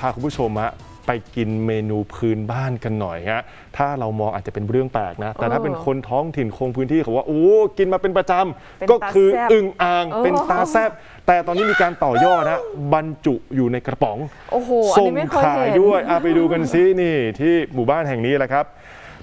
พาคุณผู้ชมฮะไปกินเมนูพื้นบ้านกันหน่อยฮะถ้าเรามองอาจจะเป็นเรื่องแปลกนะ แต่ถ้าเออเป็นคนท้องถิ่นคงพื้นที่เขาว่าโอ้กินมาเป็นประจเป็นำก็ตาคือแซ่บอึ่งอ่างเออเป็นตาแซบแต่ตอนนี้มีการต่อยอดนะบรรจุอยู่ในกระป๋องโอ้โหอันส่งนี้ไม่เคยขายเห็นด้วยอาไปดูกันซินี่ที่หมู่บ้านแห่งนี้แหละครับ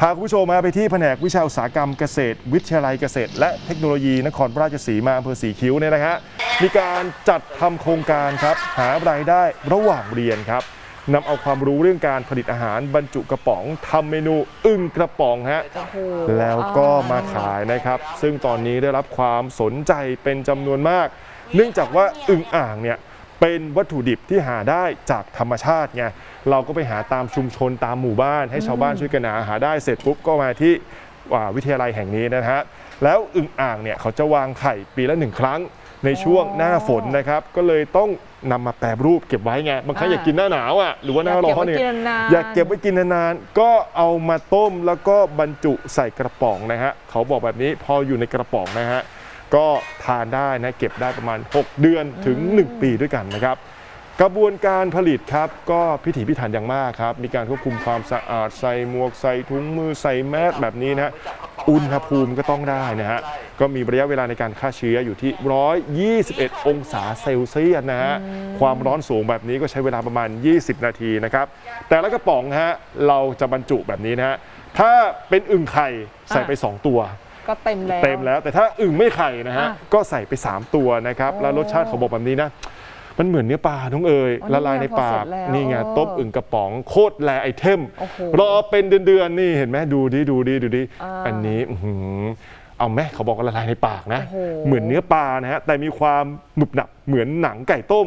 พาคุณผู้ชมมาไปที่แผนกวิชาอุตสาหกรรมเกษตร วิทยาลัยเกษตร และเทคโนโลยีนครราชสีมาอำเภอสีคิ้วเนี่ยนะฮะ มีการจัดทำโครงการครับหารายได้ระหว่างเรียนครับนำเอาความรู้เรื่องการผลิตอาหารบรรจุกระป๋องทำเมนูอึ่งกระป๋องฮะโอ้โหแล้วก็มาขายนะครับ ซึ่งตอนนี้ได้รับความสนใจเป็นจำนวนมาก เนื่องจากว่าอึ่งอ่างเนี่ยเป็นวัตถุดิบที่หาได้จากธรรมชาติไงเราก็ไปหาตามชุมชนตามหมู่บ้าน ให้ชาวบ้านช่วยกันหาหาได้เสร็จปุ๊บก็มาที่อ่าวิทยาลัยแห่งนี้นะฮะแล้วอึ่งอ่างเนี่ยเขาจะวางไข่ปีละหนึ่งครั้ง ในช่วงหน้าฝนนะครับ ก็เลยต้องนำมาแปรรูปเก็บไว้ไงบางครั้งอยากกินหน้าหนาวอะหรือว่าหน้าร้อนเนี่ยอยากเก็บไว้กินนานๆก็เอามาต้มแล้วก็บรรจุใส่กระป๋องนะฮะเขาบอกแบบนี้พออยู่ในกระป๋องนะฮะก็ทานได้นะเก็บได้ประมาณ 6 เดือนถึง 1 ปีด้วยกันนะครับ กระบวนการผลิตครับก็พิถีพิถันอย่างมากครับ มีการควบคุมความสะอาดใส่หมวกใส่ถุงมือใส่แมสแบบนี้นะฮะ อุณหภูมิก็ต้องได้นะฮะ ก็มีระยะเวลาในการฆ่าเชื้ออยู่ที่ 121 องศาเซลเซียสนะฮะ ความร้อนสูงแบบนี้ก็ใช้เวลาประมาณ 20 นาทีนะครับ แต่ละกระป๋องฮะเราจะบรรจุแบบนี้นะฮะ ถ้าเป็นอึ่งไข่ใส่ไป 2 ตัวก็เต็มแล้ว เต็มแล้วแต่ถ้าอึ่งไม่ไข่นะฮะอะก็ใส่ไป 3 ตัวนะครับโอ้แล้วรสชาติเขาบอกแบบนี้นะ มันเหมือนเนื้อปลาทุกเอยอ๋อละลายในนี่ไงพอปากเสร็จแล้วนี่ไงเออต้มอึ่งกระป๋องโคตรแลไอเทม โอ้โหรอเป็นเดือนๆนี่เห็นไหมดูดิดูดิดูดิอ่าอันนี้อื้อหือเอาไหมเขาบอกว่าละลายในปากนะ โอ้โห เหมือนเนื้อปลานะฮะแต่มีความหนุบหนับเหมือนหนังไก่ต้ม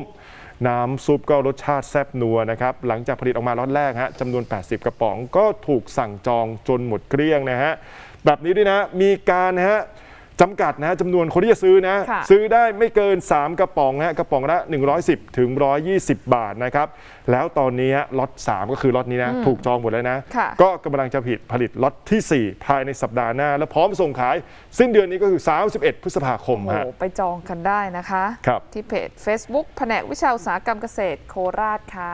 น้ำซุปก็รสชาติแซ่บนัวนะครับ หลังจากผลิตออกมาล็อตแรกฮะจำนวน 80 กระป๋องก็ถูกสั่งจองจนหมดเกลี้ยงนะฮะ แบบนี้ด้วยนะ มีการนะฮะ จำกัดนะฮะจำนวนคนที่จะซื้อนะ ค่ะ ซื้อได้ไม่เกิน 3 กระป๋องฮะกระป๋องละ 110 ถึง 120 บาทนะครับ แล้วตอนนี้ฮะล็อต3ก็คือล็อตนี้นะ ถูกจองหมดแล้วนะ ค่ะ ก็กำลังจะผลิตผลิตล็อตทีสี่ 4 ภายในสัปดาห์หน้า และพร้อมส่งขาย สิ้นเดือนนี้ก็คือ 31 พฤษภาคมโอ้ฮะโหไปจองกันได้นะคะ ครับ ที่เพจ Facebook แผนกวิชาอุตสาหกรรมเกษตรโคราชค่ะ